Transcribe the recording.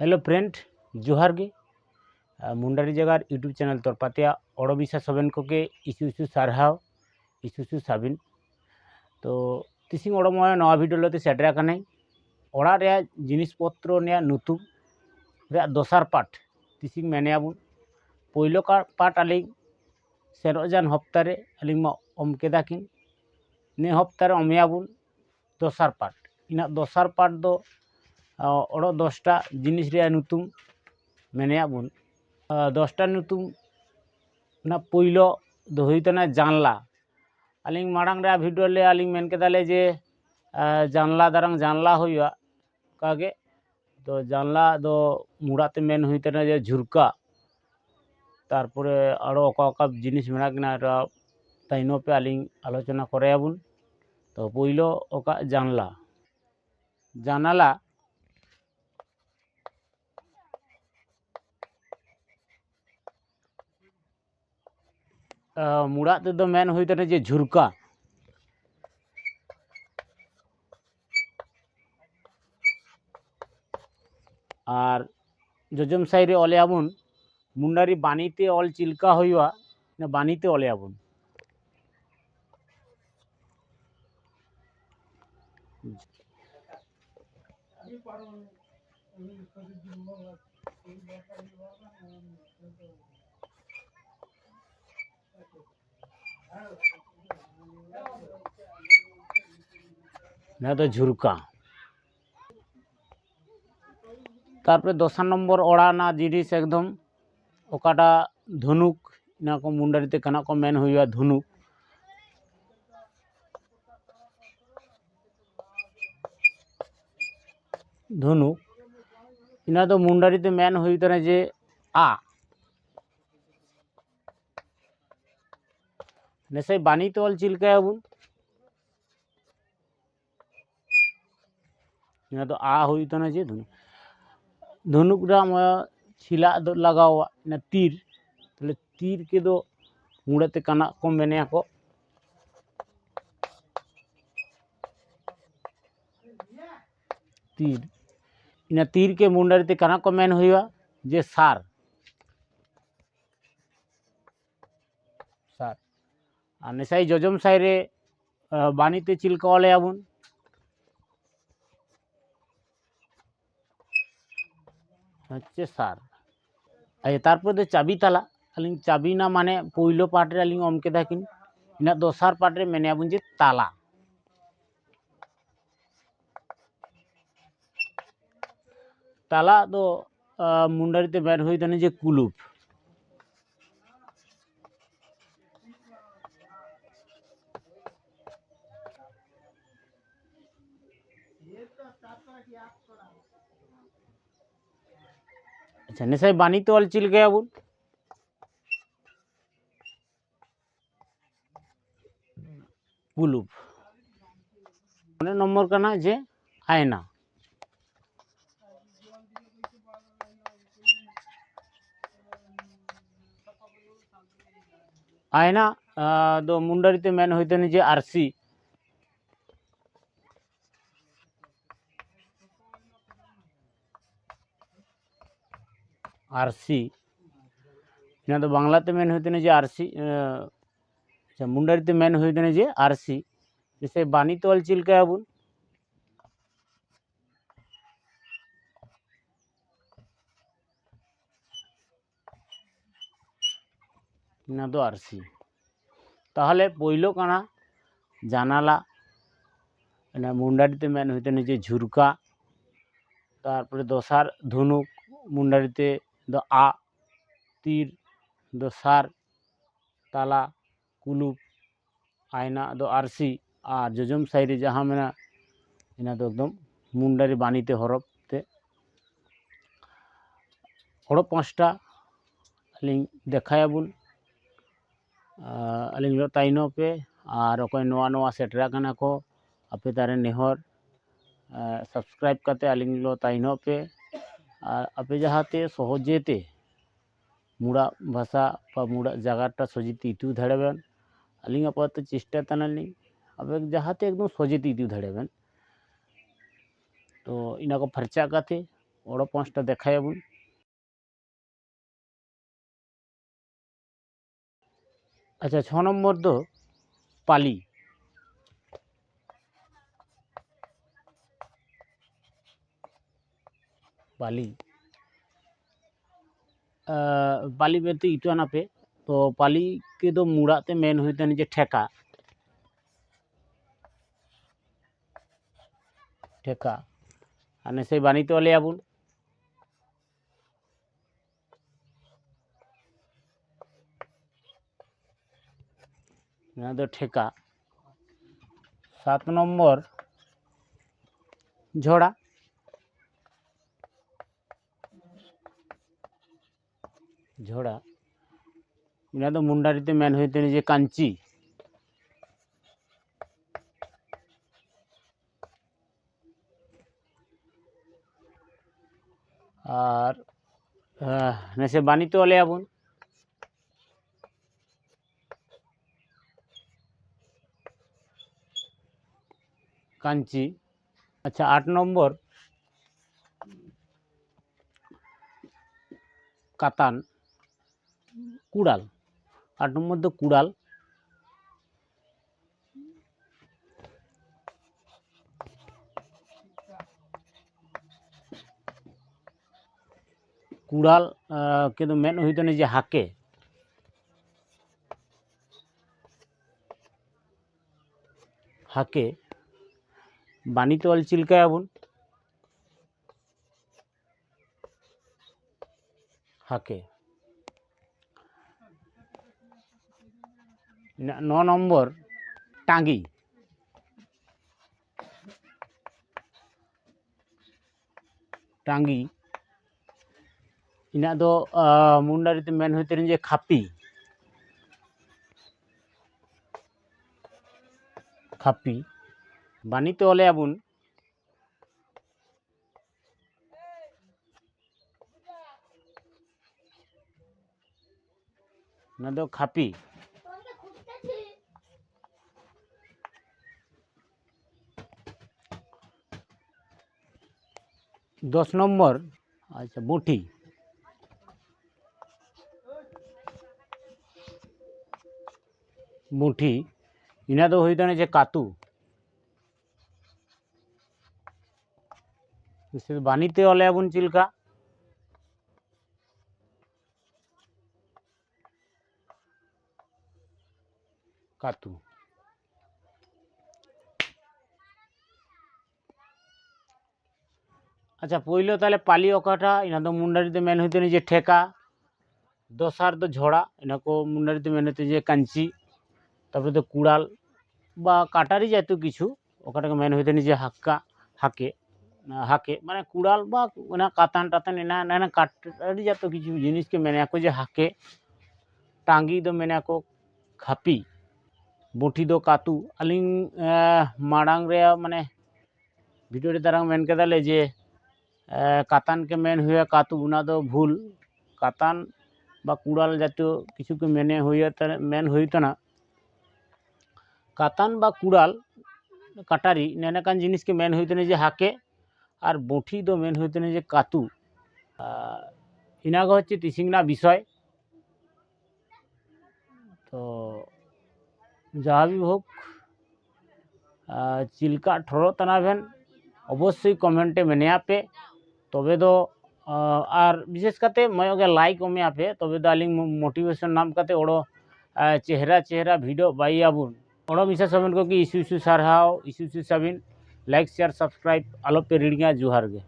Hello friend ᱡᱚᱦᱟᱨ ᱜᱮ ᱢᱩᱱᱰᱟᱨᱤ ᱡᱟᱜᱟᱨ ᱤᱭᱩᱴᱩᱵᱽ ᱪᱮᱱᱮᱞ ᱛᱚᱨᱯᱟᱛᱮᱭᱟ ᱚᱲᱚᱵᱤᱥᱟ ᱥᱚᱵᱮᱱ ᱠᱚᱜᱮ ᱤᱥᱩ ᱤᱥᱩ ᱥᱟᱨᱦᱟᱣ ᱤᱥᱩ ᱤᱥᱩ ᱥᱟᱵᱤᱱ ᱛᱚ ᱛᱤᱥᱤᱝ ᱚᱲᱚᱢᱚᱭᱟ ᱱᱚᱣᱟ ᱵᱷᱤᱰᱤᱭᱳ ᱞᱚᱛᱮ ᱥᱮᱴᱮᱨ ᱟᱠᱟᱱᱟᱹᱧ ᱚᱲᱟᱜ ᱨᱮᱭᱟᱜ ᱡᱤᱱᱤᱥ ᱯᱚᱛᱨᱚ ᱨᱮᱭᱟᱜ ᱧᱩᱛᱩᱢ ᱨᱮᱭᱟᱜ ᱫᱚᱥᱟᱨ ᱯᱟᱴ ᱛᱤᱥᱤᱝ ᱢᱮᱱᱮᱭᱟᱵᱚᱱ ᱯᱳᱭᱞᱳ ᱯᱟᱴ ᱟᱹᱞᱤᱧ ᱥᱮᱱᱚᱜᱡᱟᱱ ᱦᱚᱯᱛᱟ ᱨᱮ ᱟᱹᱞᱤᱧ ᱢᱟ ᱚᱢ ᱠᱮᱫᱟ ᱠᱤᱱ ᱱᱮ ᱦᱚᱯᱛᱟ ᱨᱮ ᱚᱢᱮᱭᱟᱵᱚᱱ ᱫᱚᱥᱟᱨ ᱯᱟᱴ ᱤᱱᱟᱹ ᱫᱚᱥᱟᱨ ᱯᱟᱴ ᱫᱚ ᱚᱲᱚᱜ ᱫᱚᱥᱴᱟ জিনিস ᱨᱮᱭᱟᱜ ᱧᱩᱛᱩᱢ ᱢᱮᱱᱮᱭᱟᱵᱚᱱ দশটা ᱧᱩᱛᱩᱢ ᱚᱱᱟ ᱯᱳᱭᱞᱳ ᱫᱚ ᱦᱩᱭᱩᱜ ᱠᱟᱱᱟ ᱡᱟᱱᱞᱟ ᱟᱹᱞᱤᱧ ᱢᱟᱲᱟᱝ ᱨᱮᱭᱟᱜ ᱵᱷᱤᱰᱤᱭᱳ ᱨᱮ ᱟᱹᱞᱤᱧ ᱢᱮᱱ ᱠᱮᱫᱟᱞᱮ ᱡᱮ জানলা ᱫᱟᱨᱟᱝ জানলা ᱦᱩᱭᱩᱜᱼᱟ ᱚᱱᱠᱟᱜᱮ তো জানলা ᱫᱚ মুড়াতে মেন ᱦᱩᱭ ᱠᱟᱱᱟ ᱡᱮ ঝুরকা তারপরে আরও অকা অকা জিনিস মেনা কিনা এটা তাইনও পে আলিং আলোচনা করাইয়াবুন তো পইলো অকা জানলা জানালা মুড়াত তেদো মেন হুই ᱠᱟᱱᱟ ᱡᱮ ঝুরকা আর ᱡᱚᱡᱚᱢ ᱥᱟᱭ ᱨᱮ ᱚᱞᱮᱭᱟᱵᱚᱱ মুন্ডারি বাণীতে অল চিল্কা হইয়া না বাণীতে অলেয়াবুন না তো ঝুরকা। তারপরে দশা নম্বর ওড়া না জিনিস একদম। ওকাটা ধনুক না কো মুন্ডারিতে কেন কো মেন হইয়া ধনুক। ধনুক। ইনা তো মুন্ডারিতে মেন হইতে যে আ। नेसे बानी तो अल तो आ होना चे धनुक धनुक छिला लगावा ना तीर। तले तीर के दो मुड़ाते काना को मेने को। तीर। इना तीर के मुंडा रीते काना को मेन हुआ जे सार। सार। আর নেশাই জজম সাইরে বাণীতে চিলকাওয়ালে আবুন। হচ্ছে সার। আর তারপরে চাবি তালা। আলিং চাবি না মানে পৈলো পাটরে আলিং অমকে থাকিন ইনা দোসার পাটরে মেনে আবুন যে তালা। তালা তো মুন্ডারিতে বের হই তানে যে কুলুপ। আচ্ছা নেশাই বাণীতে অল চিলকে আবুন কুলুপ। পনেরো নম্বর কানা যে আয়না। আয়না ᱫᱚ মুন্ডারিতে মেন হইতেন যে আরসি। আরসি না তো বাংলাতে মেন হইতেন যে আরসি আচ্ছা মুন্ডারিতে মেন হইতেন যে আরসি সে বাণী তল চিলকা আবুন না তো আরসি তাহলে পইলো কানা জানালা না মুন্ডারিতে মেন হইতেন যে ঝুরকা, তারপরে দশার ধনুক, মুন্ডারিতে দ আ তীর দশার তালা কুলুপ আয়না দ আরসি আর জজম সাইডে যাহা মেনা ইনা ᱫᱚ ᱮᱠᱫᱚᱢ মুন্ডারি বাণীতে হরফ তে হরফ পাঁচটা আলিং দেখায়াবুন আলিং লো তাইনো পে আর অকয় নোয়া নোয়া সেটরা কানা ᱠᱚ ᱟᱯᱮ ᱛᱟᱨᱮ ᱱᱮᱦᱚᱨ সাবস্ক্রাইব কাতে আলিং লো তাইনো পে আর আপনি যাহাতে সহজেতে মুড়া ভাষা বা মুড়া জায়গাটা সহজেতে ইতু ধারাবেন আলিং আপাতত চেষ্টা তানালি আপনি যাহাতে একদম সহজেতে ইতু ধারাবেন তো ইনাকে ফার্চা কাতে ওড় পাঁচটা দেখায়াবুন আচ্ছা ছ নম্বর দো পালি પાલી પાલી મેં તો ઈટો નાપે તો પાલી કે તો મૂળા તે મેન હોય તેની જે ઠેકા ઠેકા અને સે બાની તો લે આવું না তো ঠেকা সাত নম্বর ঝড়া ঝোড়া। ইনা তো মুন্ডারিতে মেন হইতে যে কাঞ্চি। আর নেসে বানিতে ওলে আবুন। কাঞ্চি। আচ্ছা আট নম্বর। কাতান। কুড়াল। আট নম্বর তো কুড়াল। কুড়াল কিন্তু মেন হইতো না যে হাকে হাকে, বাণিতে অল চিলকায় আবুন। হাকে। ন- নম্বর টাঙ্গি। টাঙ্গি। ইনা ᱫᱚ মুন্ডারিতে মেন হইতে যে খাপি। খাপি। বাণীতে অলে আবুন। না তো খাপি। দশ নম্বর। আচ্ছা বটি মুঠি। ইনা তো হইতানে যে কাতু। বাণীতে অলে আগুন চিলকা। কাতু। আচ্ছা পইলো তাহলে পালি অকাটা ইনা তো মুন্ডারিতে মেন হইতে যে ঠেকা দশার তো ঝড়া ইনা কো মুন্ডারিতে মেন হইতে যে কাঞ্চি তারপরে তো কুড়াল বা কাটারি জাতীয় কিছু ওখানটাকে মেন হইতে যে হাক্কা হাকে আহ, হাকে মানে কুড়াল বা মানে কাতান টাতান এনা এনা কাটারি জাতীয় কিছু জিনিসকে মেনে আঁকো যে হাকে টাঙ্গি দো মেনে আঁকো খাপি বটি দো কাতু আলিং আহ, মাড়াং রে মানে ভিডিও রে তারাং মেন কেদালে যে আহ, কাতানকে মেন হয়ে কাতু উনা দো ভুল। কাতান বা কুড়াল জাতীয় কিছুকে মেনে হইয়া মেন হইতো না। কাতান বা কুড়াল, কাটারি, নেনাকান জিনিসকে মেন হইতে যে হাকে, আর বঠি তো মেন হইতে যে কাতু। ইনাগো হচ্ছে তিসিংনা বিষয়। তো যাহাবি হোক চিল্কা ঠোরো তানাবেন, অবশ্যই কমেন্টে মেনে আপে। तब तो विशेष करते मैं लाइक कमे आपे तब तो आली मोटिवेशन नाम करते ओडो चेहरा चेहरा भिडो बाबन ओडो मिसा सबन को इशू इशू सारहाओ इशू इशू सबिन लाइक शेयर सब्सक्राइब आलोपे रिड़ी जुहार गे